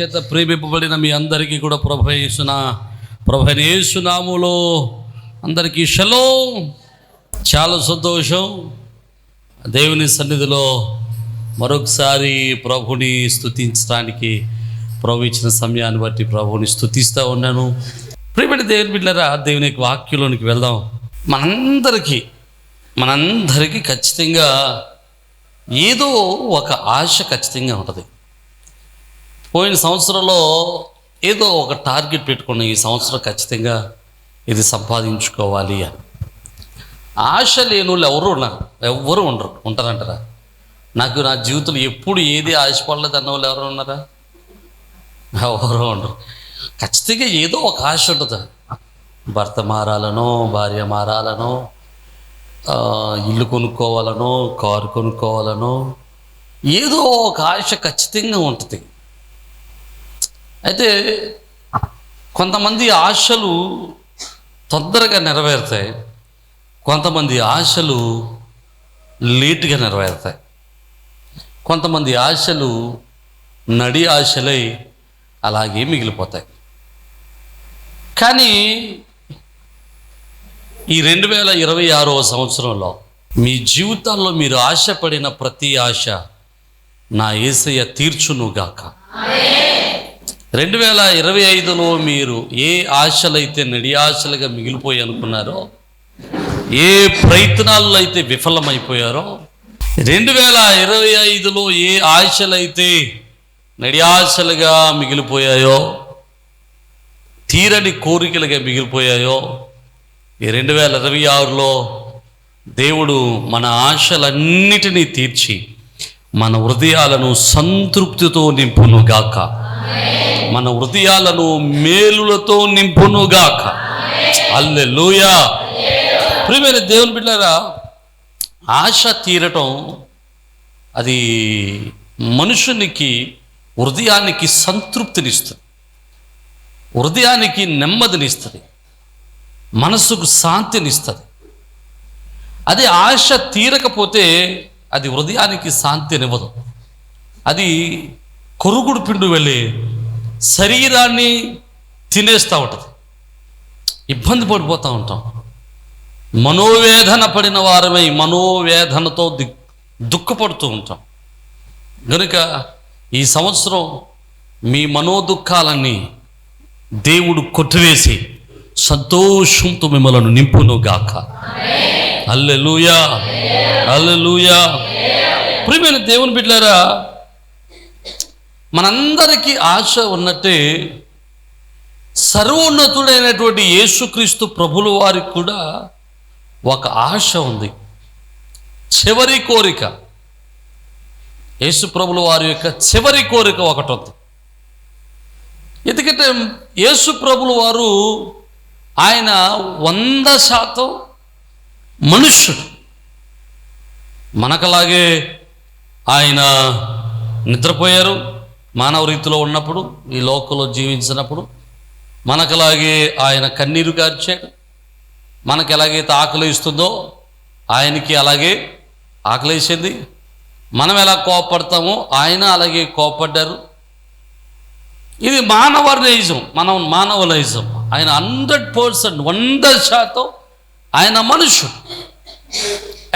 చేత ప్రేమింపబడిన మీ అందరికీ కూడా ప్రభయేసున ప్రభనేసునాములో అందరికీ షలో. చాలా సంతోషం. దేవుని సన్నిధిలో మరొకసారి ప్రభుని స్థుతించడానికి ప్రభు ఇచ్చిన సమయాన్ని బట్టి ప్రభుని స్థుతిస్తూ ఉన్నాను. ప్రియమైన దేవుని బిడ్డరా దేవుని వాక్యంలోనికి వెళ్దాం. మనందరికీ మనందరికీ ఖచ్చితంగా ఏదో ఒక ఆశ ఖచ్చితంగా ఉంటుంది. పోయిన సంవత్సరంలో ఏదో ఒక టార్గెట్ పెట్టుకున్నాం ఈ సంవత్సరం ఖచ్చితంగా ఇది సంపాదించుకోవాలి అని. ఆశ లేని వాళ్ళు ఎవరు ఉన్నారు ఎవరు ఉండరు ఉంటారంటారా? నాకు నా జీవితంలో ఎప్పుడు ఏది ఆశపడలేదు అన్న వాళ్ళు ఎవరు ఉన్నారా? ఎవరు ఉండరు. ఖచ్చితంగా ఏదో ఒక ఆశ ఉంటుంది. భర్త మారాలనో భార్య మారాలనో ఇల్లు కొనుక్కోవాలనో కారు కొనుక్కోవాలనో ఏదో ఒక ఆశ ఖచ్చితంగా ఉంటుంది. అయితే కొంతమంది ఆశలు తొందరగా నెరవేరుతాయి. కొంతమంది ఆశలు లేటుగా నెరవేరుతాయి. కొంతమంది ఆశలు నడి ఆశలై అలాగే మిగిలిపోతాయి. కానీ ఈ రెండు వేల ఇరవై ఆరవ సంవత్సరంలో మీ జీవితాల్లో మీరు ఆశపడిన ప్రతి ఆశ నా ఏసయ్య తీర్చునుగాక. రెండు వేల ఇరవై ఐదులో మీరు ఏ ఆశలైతే నడియాశలుగా మిగిలిపోయి అనుకున్నారో ఏ ప్రయత్నాల్లో అయితే విఫలమైపోయారో రెండు వేల ఇరవై ఐదులో ఏ ఆశలైతే అయితే నడియాశలుగా మిగిలిపోయాయో తీరని కోరికలుగా మిగిలిపోయాయో ఈ రెండు వేల ఇరవై ఆరులో దేవుడు మన ఆశలన్నిటినీ తీర్చి మన హృదయాలను సంతృప్తితో నింపునుగాక. మన హృదయాలను మేలులతో నింపునుగాక. అల్లెలూయా ప్రియమైన దేవుని బిడ్డారా ఆశ తీరటం అది మనుషునికి హృదయానికి సంతృప్తినిస్తుంది. హృదయానికి నెమ్మదినిస్తుంది. మనసుకు శాంతినిస్తుంది. అదే ఆశ తీరకపోతే అది హృదయానికి శాంతినివ్వదు. అది కొరుగుడు పిండు వెళ్ళి శరీరాన్ని తినేస్తూ ఉంటుంది. ఇబ్బంది పడిపోతూ ఉంటాం. మనోవేదన పడిన వారమై మనోవేదనతో ది దుఃఖపడుతూ ఉంటాం. కనుక ఈ సంవత్సరం మీ మనోదుఖాలన్నీ దేవుడు కొట్టివేసి సంతోషంతో మిమ్మల్ని నింపును గాక అల్లెలూయా అల్లెలూయా ప్రియమైన దేవుని బిడ్డారా మనందరికీ ఆశ ఉన్నట్టే సర్వోన్నతుడైనటువంటి యేసుక్రీస్తు ప్రభుల వారికి కూడా ఒక ఆశ ఉంది. చివరి కోరిక. యేసు ప్రభుల వారి యొక్క చివరి కోరిక ఒకటి ఉంది ఎందుకంటే యేసు ప్రభుల వారు ఆయన వంద శాతం మనుష్యుడు. మనకలాగే ఆయన నిద్రపోయారు. మానవ రీతిలో ఉన్నప్పుడు ఈ లోకంలో జీవించినప్పుడు మనకలాగే ఆయన కన్నీరు కార్చాడు మనకి ఎలాగైతే ఆకలి ఇస్తుందో ఆయనకి అలాగే ఆకలేసింది మనం ఎలా కోపడతామో ఆయన అలాగే కోపడ్డారు. ఇది మానవ నైజం మనం మానవ నైజం ఆయన హండ్రెడ్ పర్సెంట్ వంద శాతం ఆయన మనుషుడు.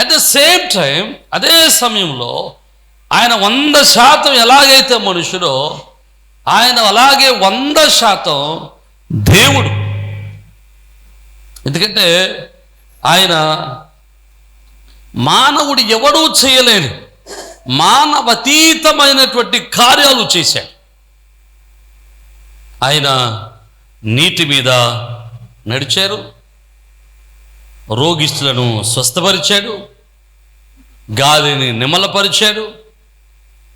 అట్ ద సేమ్ టైం అదే సమయంలో ఆయన వంద శాతం ఎలాగైతే మనుషుడో ఆయన అలాగే వంద శాతం దేవుడు. ఎందుకంటే ఆయన మానవుడు ఎవడూ చేయలేని మానవతీతమైనటువంటి కార్యాలు చేశాడు. ఆయన నీటి మీద నడిచారు. రోగిస్తులను స్వస్థపరిచాడు. గాలిని నిమలపరిచాడు.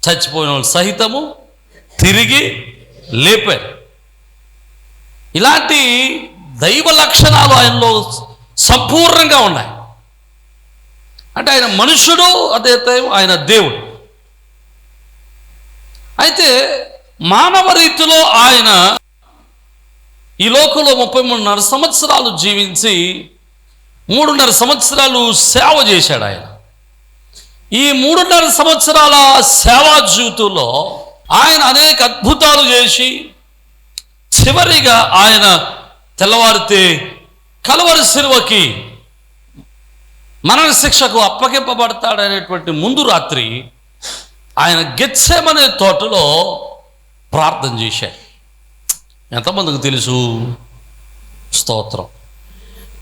చచ్చిపోయిన వాళ్ళు సహితము తిరిగి లేపారు. ఇలాంటి దైవ లక్షణాలు ఆయనలో సంపూర్ణంగా ఉన్నాయి. అంటే ఆయన మనుషుడు అదే ఆయన దేవుడు. అయితే మానవ రీతిలో ఆయన ఈ లోకంలో ముప్పై మూడున్నర సంవత్సరాలు జీవించి మూడున్నర సంవత్సరాలు సేవ చేశాడు ఆయన. ఈ మూడున్నర సంవత్సరాల సేవా జీవితంలో ఆయన అనేక అద్భుతాలు చేసి చివరిగా ఆయన తెల్లవారితే కలవరి శిలువకి మరణ శిక్షకు అప్పగింపబడతాడనేటువంటి ముందు రాత్రి ఆయన గెచ్చేమనే తోటలో ప్రార్థన చేశాడు ఎంతమందికి తెలుసు? స్తోత్రం.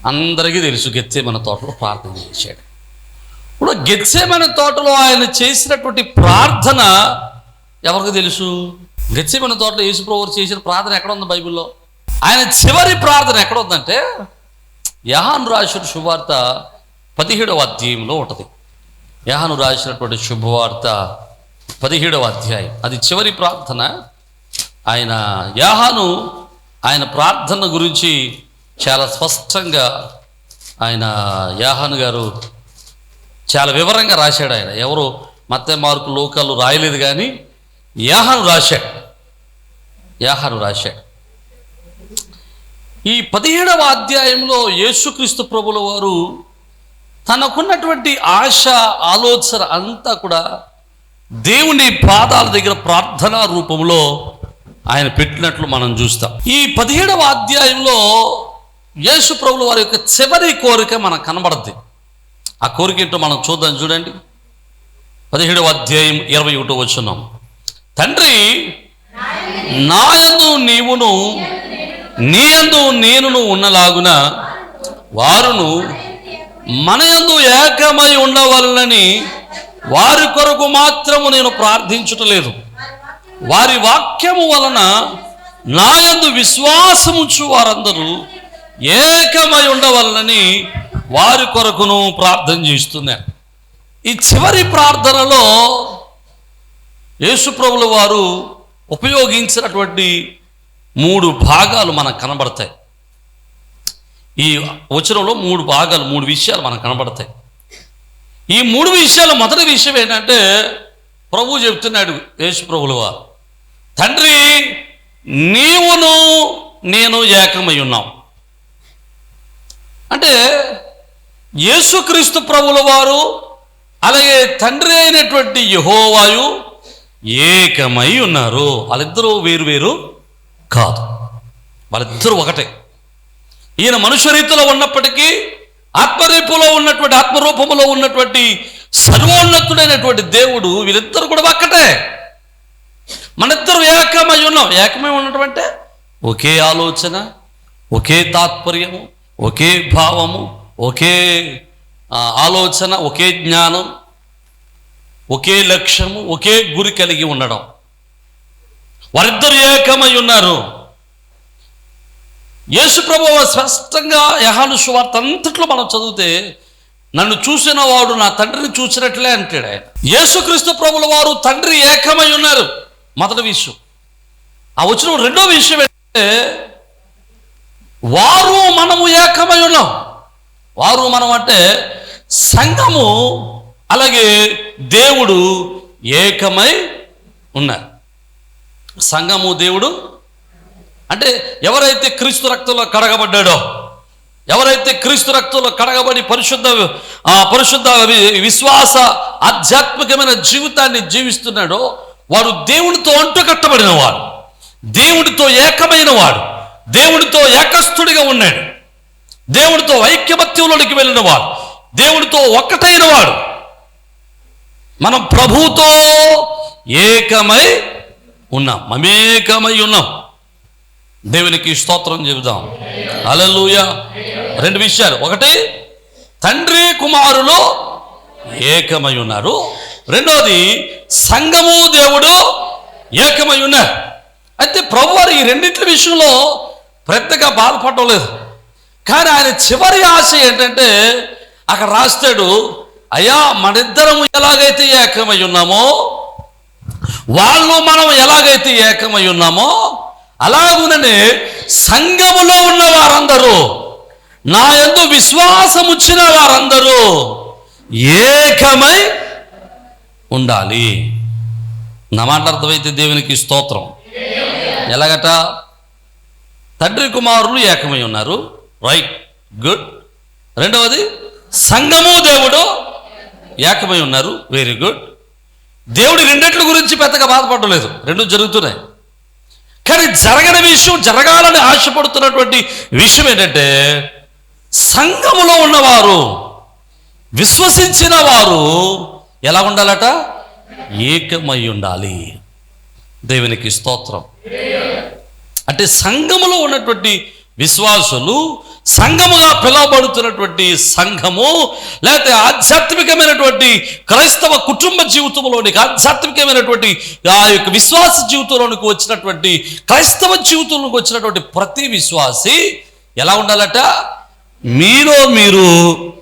అందరికీ తెలుసు గెచ్చేమన తోటలో ప్రార్థన చేశాడు. ఇప్పుడు గెచ్చేమన తోటలో ఆయన చేసినటువంటి ప్రార్థన ఎవరికి తెలుసు? గెచ్చేమన తోటలో యేసుప్రభువు చేసిన ప్రార్థన ఎక్కడ ఉంది బైబిల్లో? ఆయన చివరి ప్రార్థన ఎక్కడ ఉందంటే యహాను రాసిన శుభవార్త పదిహేడవ అధ్యాయంలో ఉంటుంది. యహాను రాసినటువంటి శుభవార్త పదిహేడవ అధ్యాయం. అది చివరి ప్రార్థన. ఆయన యాహాను ఆయన ప్రార్థన గురించి చాలా స్పష్టంగా ఆయన యాహాను గారు చాలా వివరంగా రాశాడు ఆయన. ఎవరు? మత్తే మార్కు లోకాలు రాయలేదు కానీ యాహను రాశాడు. యాహను రాశాడు. ఈ పదిహేడవ అధ్యాయంలో యేసుక్రీస్తు ప్రభుల వారు తనకున్నటువంటి ఆశ ఆలోచన అంతా కూడా దేవుని పాదాల దగ్గర ప్రార్థనా రూపంలో ఆయన పెట్టినట్లు మనం చూస్తాం. ఈ పదిహేడవ అధ్యాయంలో యేసు ప్రభుల వారి యొక్క చివరి కోరిక మనకు కనబడుద్ది. ఆ కోరిక ఏంటో మనం చూద్దాం చూడండి. పదిహేడవ అధ్యాయం ఇరవై ఒకటో వచ్చున్నాం తండ్రి నాయందు నీవును నీయందు నేనును ఉన్నలాగున వారును మనయందు ఏకమై ఉండవలనని వారి కొరకు మాత్రము నేను ప్రార్థించటలేదు. వారి వాక్యము వలన నాయందు విశ్వాసముంచు వారందరూ ఏకమై ఉండవలనని వారి కొరకును ప్రార్థన చేస్తున్నాను ఈ చివరి ప్రార్థనలో యేసుప్రభుల వారు ఉపయోగించినటువంటి మూడు భాగాలు మనకు కనబడతాయి. ఈ వచనంలో మూడు భాగాలు మూడు విషయాలు మనకు కనబడతాయి. ఈ మూడు విషయాలు మొదటి విషయం ఏంటంటే ప్రభు చెప్తున్నాడు యేసుప్రభుల వారు తండ్రి నీవును నేను ఏకమై ఉన్నాం అంటే యేసుక్రీస్తు ప్రభుల వారు అలాగే తండ్రి అయినటువంటి యహోవాయు ఏకమై ఉన్నారు. వాళ్ళిద్దరూ వేరు వేరు కాదు. వాళ్ళిద్దరూ ఒకటే. ఈయన మనుష్య రీతిలో ఉన్నప్పటికీ ఆత్మరీపులో ఉన్నటువంటి ఆత్మరూపములో ఉన్నటువంటి సర్వోన్నతుడైనటువంటి దేవుడు వీరిద్దరు కూడా ఒక్కటే. మనిద్దరు ఏకమై ఉన్నాం. ఏకమై ఉండటం అంటే ఒకే ఆలోచన ఒకే తాత్పర్యము ఒకే భావము ఒకే ఆలోచన ఒకే జ్ఞానం ఒకే లక్ష్యము ఒకే గురి కలిగి ఉండడం. వారిద్దరు ఏకమై ఉన్నారు. యేసు ప్రభు స్పష్టంగా యహాను సువార్త అంతట్లో మనం చదివితే నన్ను చూసిన వాడు నా తండ్రిని చూసినట్లే అంటాడు ఆయన. యేసుక్రీస్తు ప్రభుల వారు తండ్రి ఏకమై ఉన్నారు. మొదటి విషయం. ఆ వచ్చిన రెండో విషయం ఏంటంటే వారు మనము ఏకమై ఉన్నాం. వారు మనం అంటే సంఘము అలాగే దేవుడు ఏకమై ఉన్నారు. సంఘము దేవుడు అంటే ఎవరైతే క్రీస్తు రక్తంలో కడగబడ్డాడో ఎవరైతే క్రీస్తు రక్తంలో కడగబడి పరిశుద్ధ పరిశుద్ధ విశ్వాస ఆధ్యాత్మికమైన జీవితాన్ని జీవిస్తున్నాడో వాడు దేవునితో అంటుకట్టబడిన వాడు దేవుడితో ఏకమైన వాడు దేవుడితో ఏకస్థుడిగా ఉన్నాడు. దేవుడితో ఐక్యమత్యంలోనికి వెళ్ళిన వాడు. దేవుడితో ఒక్కటైన వాడు. మనం ప్రభుతో ఏకమై ఉన్నాం. మమేకమై ఉన్నాం. దేవునికి స్తోత్రం చెబుదాం. అలలుయ రెండు విషయాలు. ఒకటి తండ్రి కుమారులు ఏకమై ఉన్నారు. రెండోది సంఘము దేవుడు ఏకమై ఉన్నారు. అయితే ప్రభువారు ఈ రెండింటి విషయంలో పెద్దగా బాధపడడం లేదు. కానీ ఆయన చివరి ఆశ ఏంటంటే అక్కడ రాస్తాడు అయ్యా మనిద్దరము ఎలాగైతే ఏకమై ఉన్నామో వాళ్ళు మనం ఎలాగైతే ఏకమై ఉన్నామో అలాగుననే సంఘములో ఉన్న వారందరూ నా ఎందు విశ్వాసం వచ్చిన వారందరూ ఏకమై ఉండాలి. నా మాట అర్థమైతే దేవునికి స్తోత్రం. ఎలాగట? తండ్రి కుమారులు ఏకమై ఉన్నారు. Right good. రెండవది సంఘము దేవుడు ఏకమై ఉన్నారు. Very good. దేవుడి రెండిట్ల గురించి పెద్దగా బాధపడలేదు రెండు జరుగుతున్నాయి. కానీ జరగని విషయం జరగాలని ఆశపడుతున్నటువంటి విషయం ఏంటంటే సంఘములో ఉన్నవారు విశ్వసించిన వారు ఎలా ఉండాలట? ఏకమై ఉండాలి. దేవునికి స్తోత్రం. అంటే సంఘములో ఉన్నటువంటి విశ్వాసులు సంఘముగా పిలువబడుతున్నటువంటి సంఘము లేకపోతే ఆధ్యాత్మికమైనటువంటి క్రైస్తవ కుటుంబ జీవితంలోనికి ఆధ్యాత్మికమైనటువంటి ఆ యొక్క విశ్వాస జీవితంలోనికి వచ్చినటువంటి క్రైస్తవ జీవితంలోకి వచ్చినటువంటి ప్రతి విశ్వాసి ఎలా ఉండాలట? మీలో మీరు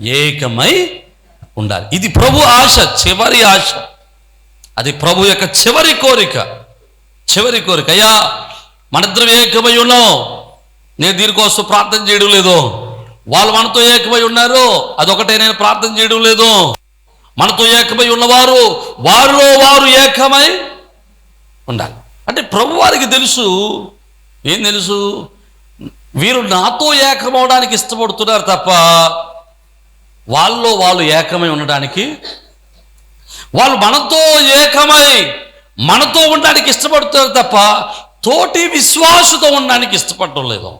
ఏకమై ఉండాలి. ఇది ప్రభు ఆశ చివరి ఆశ. అది ప్రభు యొక్క చివరి కోరిక. చివరి కోరిక. అయ్యా మనిద్దరం ఏకమై ఉన్నాం. నేను దీనికోసం ప్రార్థన చేయడం లేదు. వాళ్ళు మనతో ఏకమై ఉన్నారు. అదొకటే నేను ప్రార్థన చేయడం లేదు. మనతో ఏకమై ఉన్నవారు వారిలో వారు ఏకమై ఉండాలి. అంటే ప్రభు వారికి తెలుసు. ఏం తెలుసు? వీరు నాతో ఏకమవడానికి ఇష్టపడుతున్నారు తప్ప వాళ్ళలో వాళ్ళు ఏకమై ఉండడానికి వాళ్ళు మనతో ఏకమై మనతో ఉండడానికి ఇష్టపడుతున్నారు తప్ప తోటి విశ్వాసుతో ఉండడానికి ఇష్టపడడం లేదు.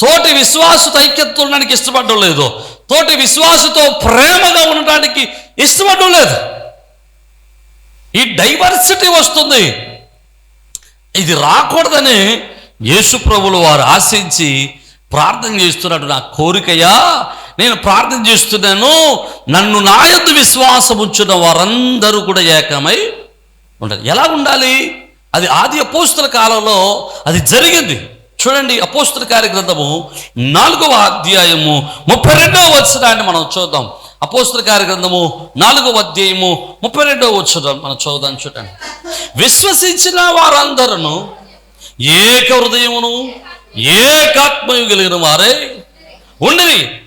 తోటి విశ్వాసుతో ఐక్యతతో ఉండడానికి ఇష్టపడడం లేదు. తోటి విశ్వాసతో ప్రేమగా ఉండడానికి ఇష్టపడడం లేదు. ఈ డైవర్సిటీ వస్తుంది. ఇది రాకూడదని యేసుప్రభులు వారు ఆశించి ప్రార్థన చేస్తున్నాడు నా కోరికయా నేను ప్రార్థన చేస్తున్నాను. నన్ను నా విశ్వాసం ఉంచున్న వారందరూ కూడా ఏకమై ఉండాలి. ఎలా ఉండాలి? అది ఆది అపోస్తుల కాలంలో అది జరిగింది. చూడండి అపోస్తుల కార్యగ్రంథము నాలుగవ అధ్యాయము ముప్పై రెండవ వచనాన్ని మనం చూద్దాం. అపోస్తుల కార్యగ్రంథము నాలుగవ అధ్యాయము ముప్పై రెండవ వచ్చడం మనం చూద్దాం చూడండి. విశ్వసించిన వారందరూ ఏక హృదయమును ఏకాత్మయు కలిగిన వారే ఉండిరి.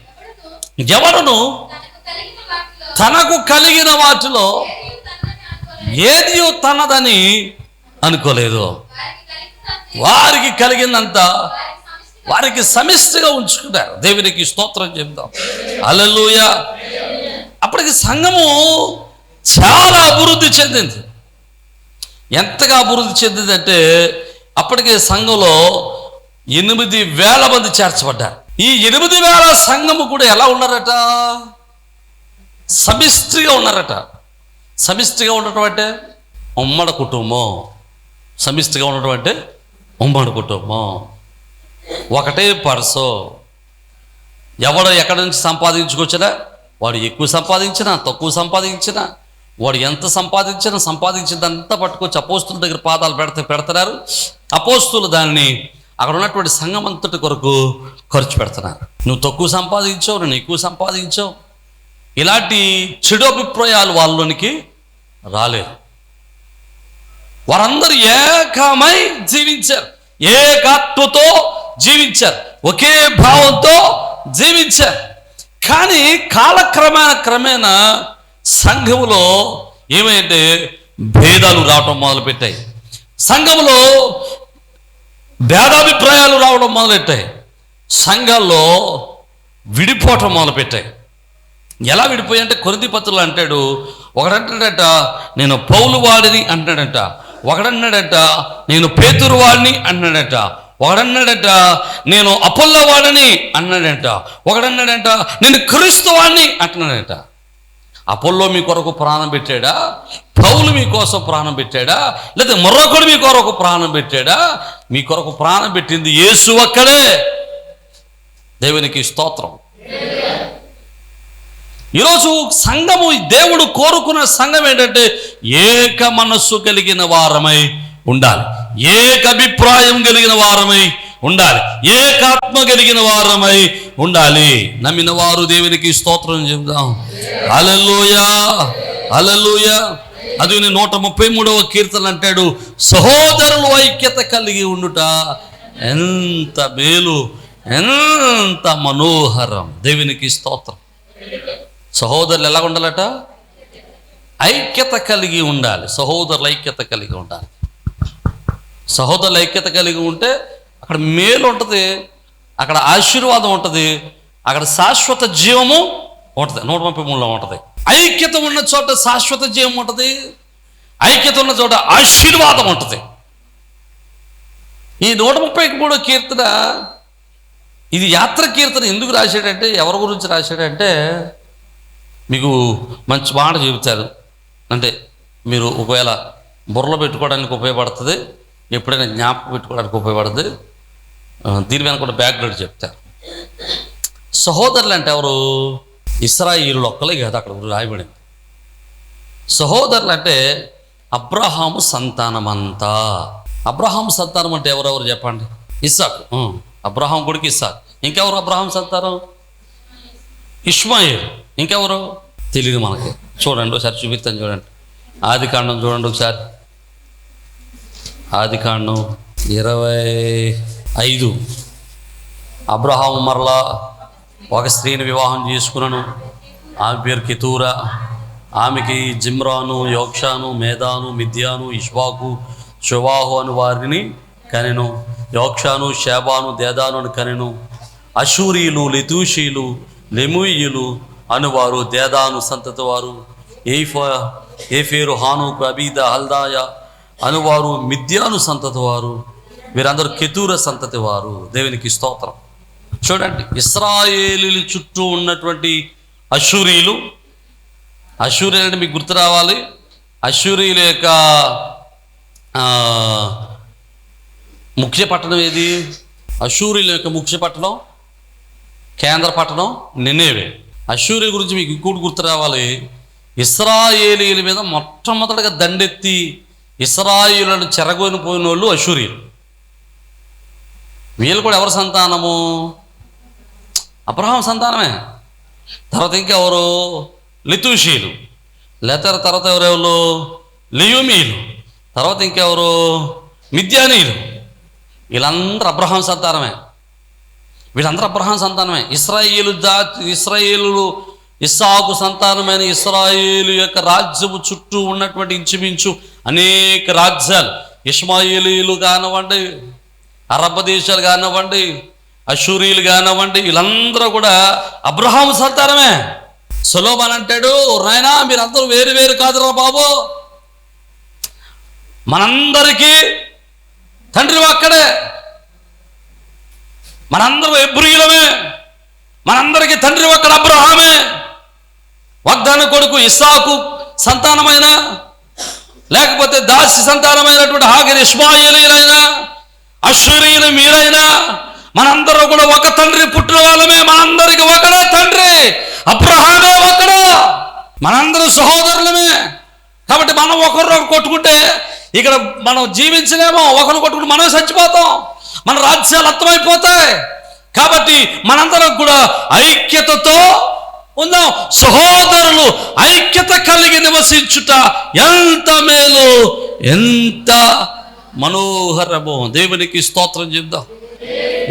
ఎవరును? తనకు కలిగిన వాటిలో ఏదియో తనదని అనుకోలేదు. వారికి కలిగిందంత వారికి కలిగినంత వారికి సమిష్టిగా వారికి ఉంచుకున్నారు. దేవునికి స్తోత్రం చెప్తాం అలలుయ అప్పటికి సంఘము చాలా అభివృద్ధి చెందింది. ఎంతగా అభివృద్ధి చెందిందంటే అప్పటికే సంఘంలో ఎనిమిది వేల మంది చేర్చబడ్డారు. ఈ ఎనిమిది వేల సంఘము కూడా ఎలా ఉన్నారట? సమిష్టిగా ఉన్నారట. సమిష్టిగా ఉండటం అంటే ఉమ్మడి కుటుంబం. సమిష్టిగా ఉన్నటువంటి అంటే ఉమ్మడి కుటుంబం ఒకటే పర్సు. ఎవడు ఎక్కడి నుంచి సంపాదించుకొచ్చినా వాడు ఎక్కువ సంపాదించినా తక్కువ సంపాదించినా వాడు ఎంత సంపాదించినా సంపాదించిందంతా పట్టుకొచ్చి అపోస్తుల దగ్గర పాదాలు పెడితే పెడుతున్నారు. అపోస్తులు దాన్ని అక్కడ ఉన్నటువంటి సంఘం అంతటి కొరకు ఖర్చు పెడుతున్నారు. నువ్వు తక్కువ సంపాదించావు నేను ఎక్కువ సంపాదించావు. ఇలాంటి చెడు అభిప్రాయాలు వాళ్ళలోనికి రాలేదు. వారందరూ ఏకమై జీవించారు. ఏకాత్మతో జీవించారు. ఒకే భావంతో జీవించారు. కానీ కాలక్రమేణ క్రమేణా సంఘములో ఏమైతే భేదాలు రావటం మొదలుపెట్టాయి. సంఘములో భేదాభిప్రాయాలు రావడం మొదలెట్టాయి సంఘాల్లో విడిపోవటం మొదలుపెట్టాయి. ఎలా విడిపోయి అంటే కొరిది పత్రులు అంటాడు ఒకడంటాడట నేను పౌలు వాడిని అంటాడట. ఒకడన్నాడట నేను పేతురు వాడిని అన్నాడట. ఒకడన్నాడట నేను అపోల్ల వాడిని అన్నాడట. ఒకడన్నాడట నేను క్రీస్తు వాడిని అంటున్నాడట. అపోల్లో మీ కొరకు ప్రాణం పెట్టాడా? పౌలు మీ కోసం ప్రాణం పెట్టాడా? లేదా మరొకడు మీ కొరకు ప్రాణం పెట్టాడా? మీ కొరకు ప్రాణం పెట్టింది యేసు ఒక్కడే. దేవునికి స్తోత్రం. ఈరోజు సంఘము దేవుడు కోరుకున్న సంఘం ఏంటంటే ఏక మనస్సు కలిగిన వారమై ఉండాలి. ఏక అభిప్రాయం కలిగిన వారమై ఉండాలి. ఏకాత్మ కలిగిన వారమై ఉండాలి. నమ్మిన వారు దేవునికి స్తోత్రం చెబుదాం. అలలుయా అలలుయా అది నేను నూట ముప్పై మూడవ కీర్తన అంటాడు సహోదరులు ఐక్యత కలిగి ఉండుట ఎంత మేలు ఎంత మనోహరం. దేవునికి స్తోత్రం. సహోదరులు ఎలా ఉండాలట ఐక్యత కలిగి ఉండాలి. సహోదరుల ఐక్యత కలిగి ఉండాలి. సహోదరుల ఐక్యత కలిగి ఉంటే అక్కడ మేలు ఉంటుంది అక్కడ ఆశీర్వాదం ఉంటుంది అక్కడ శాశ్వత జీవము ఉంటుంది. నూట ముప్పై మూడులో ఉంటుంది. ఐక్యత ఉన్న చోట శాశ్వత జీవం ఉంటుంది ఐక్యత ఉన్న చోట ఆశీర్వాదం ఉంటుంది. ఈ నూట ముప్పై మూడో కీర్తన ఇది యాత్ర కీర్తన ఎందుకు రాశాడంటే ఎవరి గురించి రాశాడంటే మీకు మంచి మాట చెబుతారు. అంటే మీరు ఒకవేళ బుర్రలో పెట్టుకోవడానికి ఉపయోగపడుతుంది ఎప్పుడైనా జ్ఞాపకం పెట్టుకోవడానికి ఉపయోగపడుతుంది. దీని మీద కూడా బ్యాక్గ్రౌండ్ చెప్తారు. సహోదరులు అంటే ఎవరు? ఇస్రాయిలు ఒక్కలే కదా అక్కడ రాయబడింది. సహోదరులు అంటే అబ్రహాము సంతానమంతా. అబ్రహాం సంతానం అంటే ఎవరెవరు చెప్పండి? ఇస్సాక్. అబ్రహాం కొడుకు ఇస్సాక్. ఇంకెవరు అబ్రహాం సంతానం? ఇష్మాయిల్. ఇంకెవరు? తెలియదు మనకి. చూడండి ఒకసారి చూపిస్తాను చూడండి. ఆది కాండం చూడండి ఒకసారి. ఆది కాండం ఇరవై ఐదు. అబ్రహాం మరలా ఒక స్త్రీని వివాహం చేసుకున్నాను ఆమె పేరు కితూరా. ఆమెకి జిమ్రాను యోక్షాను మేధాను మిథ్యాను ఇష్వాకు శువాహు అని వారిని కనెను. యోక్షాను షేబాను దేదాను అని కనెను. అశూరీలు లితూషీలు లెముయిలు అనువారు దేదాను సంతతి వారు ఏఫేరు హానుకు అబీద హల్దాయ అనువారు మిథ్యాను సంతతి వారు వీరందరూ కెతూర సంతతి వారు. దేవునికి స్తోత్రం. చూడండి ఇస్రాయేలీల చుట్టూ ఉన్నటువంటి అశూరీలు అశూరీలు అంటే మీకు గుర్తు రావాలి. అశూరీల యొక్క ముఖ్య పట్టణం ఏది? అశూరీల యొక్క ముఖ్య పట్టణం కేంద్ర పట్టణం నినేవే. అశూరి గురించి మీకు ఇంకోటి గుర్తు రావాలి. ఇస్రాయేలీల మీద మొట్టమొదటిగా దండెత్తి ఇస్రాయేలను చెరగొని పోయిన వాళ్ళు అశూరియులు వీళ్ళు కూడా ఎవరి సంతానము? అబ్రహాం సంతానమే. తర్వాత ఇంకెవరు? లితుషీలు. లేతర తర్వాత ఎవరెవరు? లియుమీలు. తర్వాత ఇంకెవరు? మిథ్యానీయులు వీళ్ళందరూ అబ్రహాం సంతానమే. వీళ్ళందరూ అబ్రహాం సంతానమే. ఇస్రాయేలు జాతి ఇస్రాయేలు ఇస్సాకు సంతానమైన ఇస్రాయేలు యొక్క రాజ్యము చుట్టూ ఉన్నటువంటి ఇంచుమించు అనేక రాజ్యాలు. ఇస్మాయిలీలు కానివ్వండి అరబ్ దేశాలు కానివ్వండి అషూరీలు కానివ్వండి వీళ్ళందరూ కూడా అబ్రహాం సంతానమే. సులోభన్ అంటాడు నాయనా మీరందరూ వేరు వేరు కాదురా బాబు. మనందరికీ తండ్రి అక్కడే మనందరూ ఎబ్రియులమే. మనందరికీ తండ్రి ఒక్కడ అబ్రహామే. వాగ్దాన కొడుకు ఇస్సాకు సంతానమైన లేకపోతే దాసి సంతానమైనటువంటి హాగర్ ఇస్మాయిలీలైనా అశ్వరీయులు మీరైనా మనందరూ కూడా ఒక తండ్రి పుట్టిన వాళ్ళమే. మనందరికి ఒకడే తండ్రి. అబ్రహామే ఒకడు. మనందరూ సహోదరులమే. కాబట్టి మనం ఒకరు కొట్టుకుంటే ఇక్కడ మనం జీవించలేమో ఒకరు కొట్టుకుంటే మనమే చచ్చిపోతాం. మన రాజ్యాలు అర్థమైపోతాయి. కాబట్టి మనందరం కూడా ఐక్యతతో ఉందాం. సహోదరులు ఐక్యత కలిగి నివసించుట ఎంత మేలు ఎంత మనోహరమో దేవునికి స్తోత్రం చెప్దాం.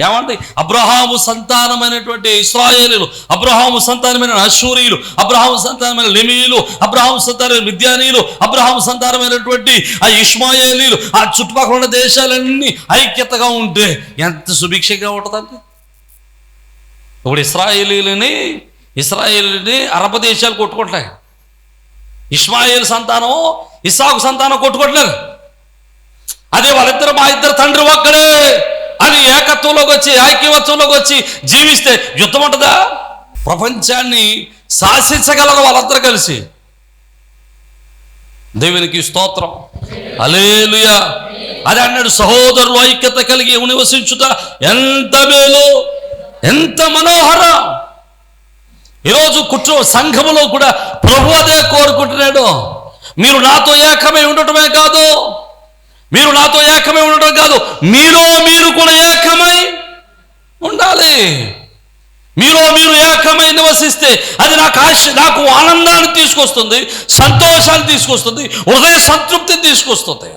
ఏమంటే అబ్రహాము సంతానమైనటువంటి ఇస్రాయేలీలు అబ్రహాము సంతానమైన అశూరియులు అబ్రహాము సంతానమైన లెమీలు అబ్రహాము సంతానమైన విద్యానీయులు అబ్రహాము సంతానమైనటువంటి ఆ ఇష్మాయేలీలు ఆ చుట్టుపక్కల ఉన్న దేశాలన్నీ ఐక్యతగా ఉంటే ఎంత సుభిక్షంగా ఉంటుందండి? ఇప్పుడు ఇస్రాయేలీలని ఇస్రాయేలీని అరబ్ దేశాలు కొట్టుకుంటాయి ఇస్మాయిల్ సంతానం ఇసాకు సంతానం కొట్టుకోవట్లేదు అదే వాళ్ళిద్దరు మా ఇద్దరు తండ్రి ఒక్కడే. అని ఏకత్వంలోకి వచ్చి ఐక్యవత్వంలోకి వచ్చి జీవిస్తే యుద్ధం ఉంటుందా? ప్రపంచాన్ని శాసించగలరు వాళ్ళందరూ కలిసి. దేవునికి స్తోత్రం. అలేలుయా అది అన్నాడు సహోదరులు ఐక్యత కలిగి నివసించుట ఎంత మేలు ఎంత మనోహర. ఈరోజు కుట్ర సంఘములో కూడా ప్రభు అదే కోరుకుంటున్నాడు. మీరు నాతో ఏకమై ఉండటమే కాదు. మీరు నాతో ఏకమై ఉండడం కాదు మీలో మీరు కూడా ఏకమై ఉండాలి. మీలో మీరు ఏకమై నివసిస్తే అది నాకు ఆశ నాకు ఆనందాన్ని తీసుకొస్తుంది సంతోషాన్ని తీసుకొస్తుంది హృదయ సంతృప్తిని తీసుకొస్తుంది.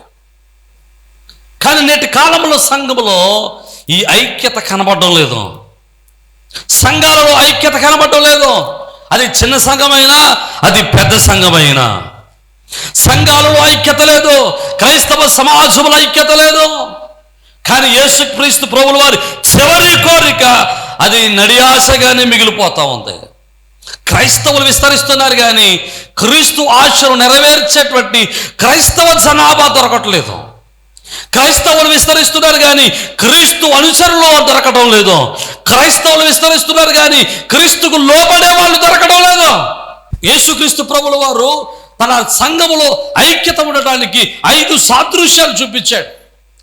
కానీ నేటి కాలంలో సంఘములో ఈ ఐక్యత కనబడడం లేదు. సంఘాలలో ఐక్యత కనబడడం లేదు. అది చిన్న సంఘమైనా అది పెద్ద సంఘమైనా. సంఘాలలో ఐక్యత లేదు. క్రైస్తవ సమాజంలో ఐక్యత లేదు. కానీ యేసుక్రీస్తు ప్రభుల వారి చివరి కోరిక అది నడియాసగానే మిగిలిపోతా ఉంది. క్రైస్తవులు విస్తరిస్తున్నారు కానీ క్రీస్తు ఆశలు నెరవేర్చేటువంటి క్రైస్తవ జనాభా దొరకట్లేదు. క్రైస్తవులు విస్తరిస్తున్నారు కానీ క్రీస్తు అనుసరులు దొరకడం లేదు. క్రైస్తవులు విస్తరిస్తున్నారు కానీ క్రీస్తుకు లోబడే వాళ్ళు దొరకడం లేదు. యేసుక్రీస్తు ప్రభుల వారు తన సంఘములో ఐక్యత ఉండడానికి ఐదు సాదృశ్యాలు చూపించాడు.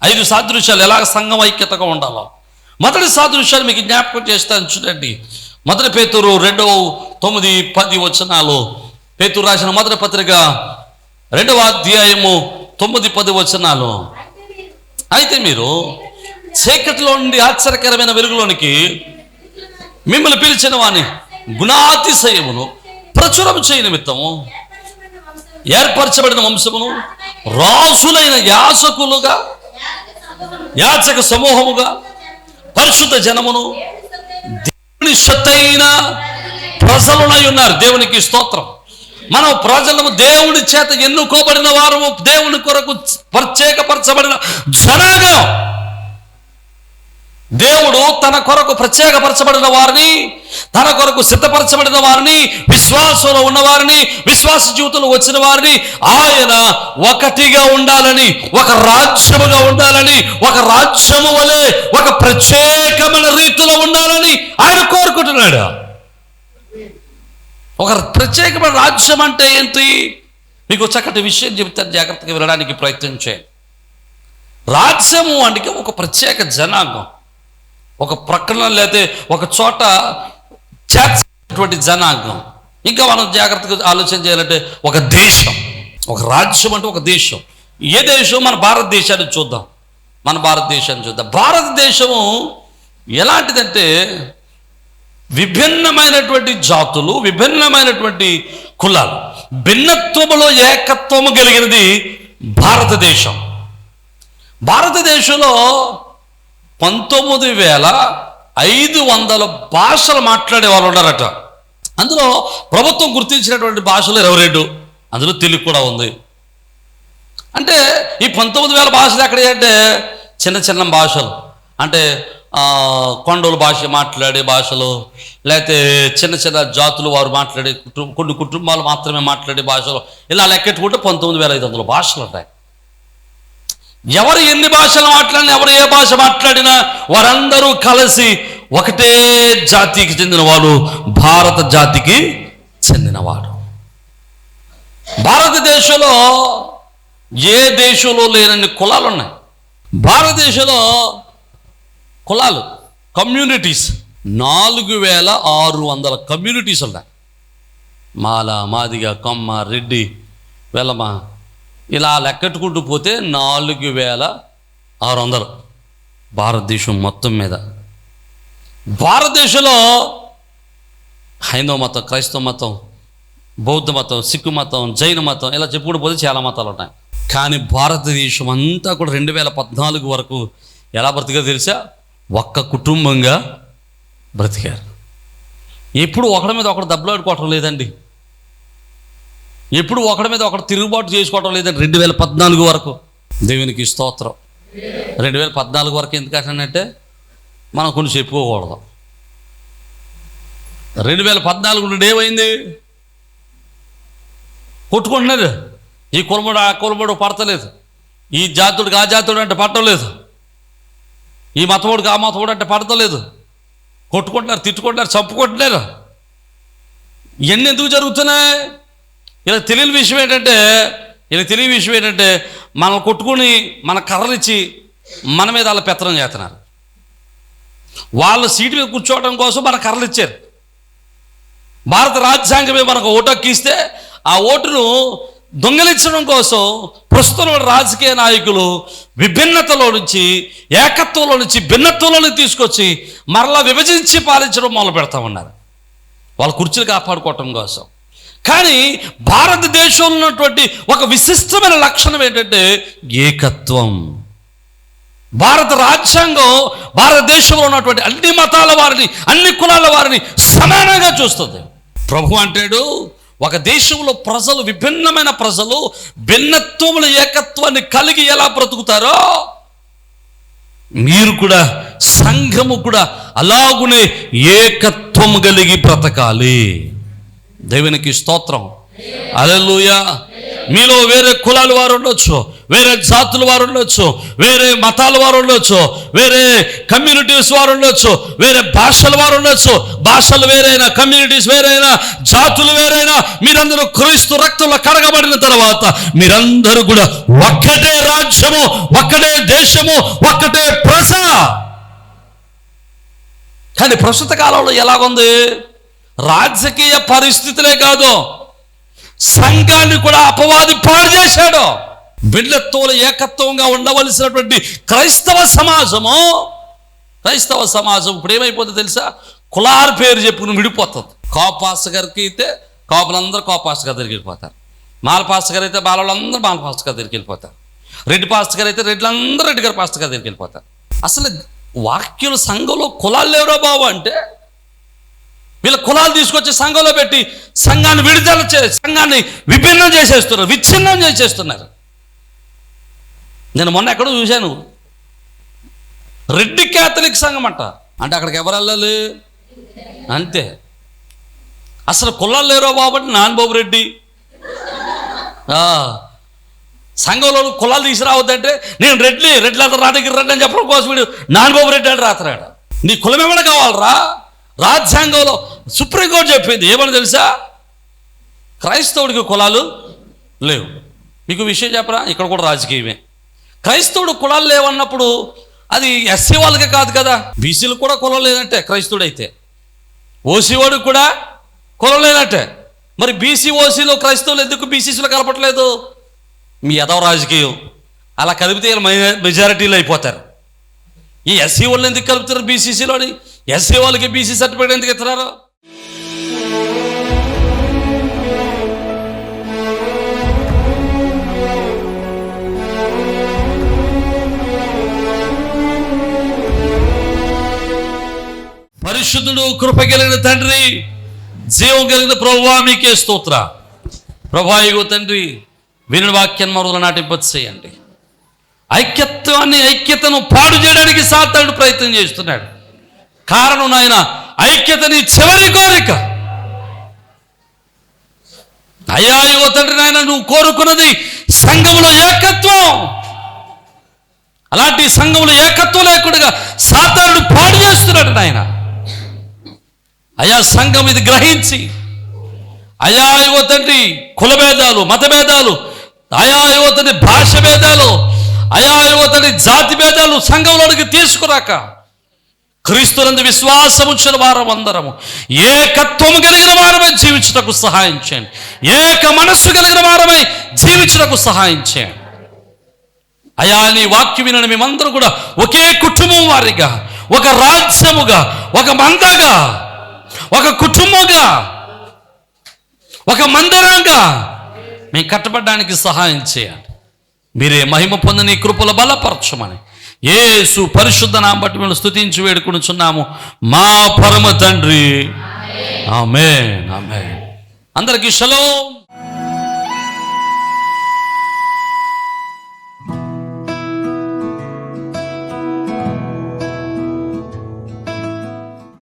ఐదు సాదృశ్యాలు ఎలాగ సంఘం ఐక్యతగా ఉండాలో. మొదటి సాదృశ్యాలు మీకు జ్ఞాపకం చేస్తాను చూడండి. మొదటి పేతురు రెండవ తొమ్మిది పది వచనాలు. పేతురు రాసిన మొదటి పత్రిక రెండవ అధ్యాయము తొమ్మిది పది వచనాలు. అయితే మీరు చీకటిలో నుండి ఆశ్చర్యకరమైన వెలుగులోనికి మిమ్మల్ని పిలిచిన వాని గుణాతిశయమును ప్రచురం చేయ నిమిత్తము ఏర్పరచబడిన వంశమును రాజులైన యాసకులుగా యాచక సమూహముగా పరిశుద్ధ జనమును దేవుని సొత్తైన ప్రజలునై ఉన్నారు. దేవునికి స్తోత్రం. మనం ప్రజలము దేవుని చేత ఎన్నుకోబడిన వారము దేవుని కొరకు ప్రత్యేకపరచబడిన జనాంగం. దేవుడు తన కొరకు ప్రత్యేకపరచబడిన వారిని తన కొరకు సిద్ధపరచబడిన వారిని విశ్వాసంలో ఉన్నవారిని విశ్వాస జీవితంలో వచ్చిన వారిని ఆయన ఒకటిగా ఉండాలని ఒక రాజ్యముగా ఉండాలని ఒక రాజ్యము వలె ఒక ప్రత్యేకమైన రీతిలో ఉండాలని ఆయన కోరుకుంటున్నాడు. ఒక ప్రత్యేకమైన రాజ్యం అంటే ఏంటి? మీకు చక్కటి విషయం చెబుతాను జాగ్రత్తగా వినడానికి ప్రయత్నం చేయండి రాజ్యము అంటే ఒక ప్రత్యేక జనాంగం. ఒక ప్రకటన లేతే ఒక చోట చేర్చినటువంటి జనాంగం. ఇంకా మనం జాగ్రత్తగా ఆలోచన చేయాలంటే ఒక దేశం ఒక రాజ్యం అంటే ఒక దేశం. ఏ దేశం? మన భారతదేశాన్ని చూద్దాం. మన భారతదేశాన్ని చూద్దాం. భారతదేశము ఎలాంటిదంటే విభిన్నమైనటువంటి జాతులు విభిన్నమైనటువంటి కులాలు. భిన్నత్వములో ఏకత్వము కలిగినది భారతదేశం. భారతదేశంలో పంతొమ్మిది వేల ఐదు వందల భాషలు మాట్లాడే వాళ్ళు ఉన్నారట. అందులో ప్రభుత్వం గుర్తించినటువంటి భాషలు ఇరవై రెండు. అందులో తెలుగు కూడా ఉంది. అంటే ఈ పంతొమ్మిది వేల భాషలు ఎక్కడ అంటే చిన్న చిన్న భాషలు. అంటే కొండల భాష మాట్లాడే భాషలు లేకపోతే చిన్న చిన్న జాతులు వారు మాట్లాడే కుటుంబ కొన్ని కుటుంబాలు మాత్రమే మాట్లాడే భాషలు. ఇలా లెక్కెట్టుకుంటే పంతొమ్మిది వేల ఐదు వందల భాషలు ఉంటాయి. ఎవరు ఎన్ని భాషలు మాట్లాడినా ఎవరు ఏ భాష మాట్లాడినా వారందరూ కలిసి ఒకటే జాతికి చెందినవాడు భారత జాతికి చెందినవాడు భారతదేశంలో ఏ దేశంలో లేనన్ని కులాలు ఉన్నాయి భారతదేశంలో కులాలు కమ్యూనిటీస్ నాలుగు వేల ఆరు వందల కమ్యూనిటీస్ ఉన్నాయి. మాల మాదిగ కొమ్మ రెడ్డి వెలమ ఇలా లెక్కెట్టుకుంటూ పోతే నాలుగు వేల ఆరు వందలు భారతదేశం మొత్తం మీద. భారతదేశంలో హైందవ మతం క్రైస్తవ మతం బౌద్ధ మతం సిక్కు మతం జైన మతం ఇలా చెప్పుకుంటూ పోతే చాలా మతాలు ఉన్నాయి. కానీ భారతదేశం అంతా కూడా రెండు వేల పద్నాలుగు వరకు ఎలా బ్రతికారో తెలుసా? ఒక్క కుటుంబంగా బ్రతికారు. ఎప్పుడు ఒకరి మీద ఒకడు దెబ్బలాడుకోవటం లేదండి. ఎప్పుడు ఒకడి మీద ఒకటి తిరుగుబాటు చేసుకోవటం లేదండి. రెండు వేల పద్నాలుగు వరకు. దేవునికి స్తోత్రం. రెండు వేల పద్నాలుగు వరకు ఎందుకంటే మనం కొన్ని చెప్పుకోకూడదు. రెండు వేల పద్నాలుగు నుండి ఏమైంది? కొట్టుకుంటున్నారు. ఈ కులముడు ఆ కులముడు పడతలేదు. ఈ జాతుడికి ఆ జాతుడు అంటే పడటలేదు ఈ మతముడికి ఆ మతముడు అంటే పడతలేదు కొట్టుకుంటున్నారు తిట్టుకుంటున్నారు చంపుకుంటున్నారు. ఇవన్నీ ఎందుకు జరుగుతున్నాయి? ఇలా తెలియని విషయం ఏంటంటే ఇలా తెలియని విషయం ఏంటంటే మనం కొట్టుకుని మన కర్రలు మన మీద వాళ్ళ పెత్తనం చేస్తున్నారు. వాళ్ళ సీటు మీద కూర్చోవడం కోసం మన కర్రలు ఇచ్చారు భారత రాజ్యాంగమే మనకు ఓటు హక్కిస్తే ఆ ఓటును దొంగలించడం కోసం ప్రస్తుతం రాజకీయ నాయకులు విభిన్నతలో నుంచి ఏకత్వంలో నుంచి భిన్నత్వంలోకి తీసుకొచ్చి మరలా విభజించి పాలించడం మొదలు పెడతా ఉన్నారు. వాళ్ళ కుర్చీలు కాపాడుకోవటం కోసం. కానీ భారతదేశంలో ఉన్నటువంటి ఒక విశిష్టమైన లక్షణం ఏంటంటే ఏకత్వం. భారత రాజ్యాంగం భారతదేశంలో ఉన్నటువంటి అన్ని మతాల వారిని అన్ని కులాల వారిని సమానంగా చూస్తుంది. ప్రభు అంటాడు ఒక దేశంలో ప్రజలు విభిన్నమైన ప్రజలు భిన్నత్వముల ఏకత్వాన్ని కలిగి ఎలా బ్రతుకుతారో మీరు కూడా సంఘము కూడా అలాగునే ఏకత్వము కలిగి బ్రతకాలి. దేవునికి స్తోత్రం. అలెలుయ మీలో వేరే కులాల వారు ఉండొచ్చు వేరే జాతుల వారు ఉండొచ్చు వేరే మతాల వారు ఉండొచ్చు వేరే కమ్యూనిటీస్ వారు ఉండొచ్చు వేరే భాషల వారు ఉండొచ్చు. భాషలు వేరైనా కమ్యూనిటీస్ వేరైనా జాతులు వేరైనా మీరందరూ క్రీస్తు రక్తంలో కడగబడిన తర్వాత మీరందరూ కూడా ఒక్కటే రాజ్యము ఒక్కటే దేశము ఒక్కటే ప్రజ. కానీ ప్రస్తుత కాలంలో ఎలాగుంది? రాజకీయ పరిస్థితులే కాదు సంఘాన్ని కూడా అపవాది పాడు చేశాడు ఏకత్వంగా ఉండవలసినటువంటి క్రైస్తవ సమాజము క్రైస్తవ సమాజం ఇప్పుడు ఏమైపోతుంది తెలుసా? కులార్ పేరు చెప్పుకుని విడిపోతుంది. కాపాస్ గారికి అయితే కాపులందరూ కాపాస్ గారి దగ్గరికి వెళ్ళిపోతారు మాలపాస్ గారు అయితే బాలలందరూ మాలపాస్ గారి దగ్గరికి వెళ్ళిపోతారు రెడ్డి పాస్ట్ గారు అయితే రెడ్లందరూ రెడ్డి గారి పాస్ట్ గారి దగ్గరికి వెళ్ళిపోతారు అసలు వాక్యుల సంఘంలో కులాలు ఎవరో బాబు అంటే వీళ్ళ కులాలు తీసుకొచ్చి సంఘంలో పెట్టి సంఘాన్ని విడుదల చే సంఘాన్ని విభిన్నం చేసేస్తున్నారు విచ్ఛిన్నం చేసేస్తున్నారు. నేను మొన్న ఎక్కడో చూశాను. రెడ్డి క్యాథలిక్ సంఘం అంట. అంటే అక్కడికి ఎవరు వెళ్ళాలి? అంతే. అసలు కులాలు లేరో బాబు నాన్బాబు రెడ్డి. సంఘంలో కులాలు తీసుకురావద్దంటే నేను రెడ్లి రెడ్లు అతను నా దగ్గర రెడ్డి అని చెప్పడం కోసం వీడు నాన్ బాబు రెడ్డి అని రాత్రాడు. నీ కులం ఏమైనా కావాలరా? రాజ్యాంగంలో సుప్రీంకోర్టు చెప్పింది. ఏమని తెలుసా? క్రైస్తవుడికి కులాలు లేవు. మీకు విషయం చెప్పరా ఇక్కడ కూడా రాజకీయమే. క్రైస్తవుడు కులాలు లేవన్నప్పుడు అది ఎస్సీ వాళ్ళకే కాదు కదా. బీసీలు కూడా కులం లేదంటే క్రైస్తవుడైతే. ఓసీ వాడికి కూడా కులం లేదంటే మరి బీసీ ఓసీలో క్రైస్తవులు ఎందుకు బీసీసీలో కలపట్లేదు మీ యదవ రాజకీయం. అలా కలిపితే మెజారిటీలు అయిపోతారు. ఈ ఎస్సీ వాళ్ళు ఎందుకు కలుపుతారు బీసీసీలోని ఎస్సీ వాళ్ళకి బీసీ సర్టిఫికేట్ ఎందుకు ఇస్తున్నారు? పరిశుద్ధుడు కృప కలిగిన తండ్రి జీవం కలిగిన ప్రభువా మీకే స్తోత్ర. ప్రభా తండ్రి తండ్రి విని మరువుల మరుల నాటింపచేయండి ఐక్యత్వాన్ని ఐక్యతను పాడు చేయడానికి సాతాడు ప్రయత్నం చేస్తున్నాడు. కారణం నాయన ఐక్యతని చివరి కోరిక. అయ్యా ఇగో తండ్రి నాయన నువ్వు కోరుకున్నది సంఘములో ఏకత్వం. అలాంటి సంఘములో ఏకత్వం లేకుండా సాతానుడు పాడు చేస్తున్నాడు నాయన. అయా సంఘం ఇది గ్రహించి అయా యువ తండ్రి కులభేదాలు మతభేదాలు మత భేదాలు అయా యువ తండ్రి భాష భేదాలు అయా యువ తండ్రి జాతి భేదాలు సంఘంలోనికి తీసుకురాక క్రీస్తునందు విశ్వాసం వారం అందరము ఏకత్వము కలిగిన వారమై జీవించుటకు సహాయం చేయండి. ఏక మనస్సు కలిగిన వారమై జీవించుటకు సహాయం చేయండి. అయా నీ వాక్యం వినని మేమందరూ కూడా ఒకే కుటుంబం వారిగా ఒక రాజ్యముగా ఒక మందగా ఒక కుటుంబంగా ఒక మందిరంగా మేము కట్టబడడానికి సహాయం చేయండి. మీరే మహిమ పొందని కృపల బలపరచమని ఏసు పరిశుద్ధ నామ బట్టి మేము స్థుతించి వేడుకొనుచున్నాము. మా పరమ తండ్రి. ఆమె ఆమె అందరికీ షలోం.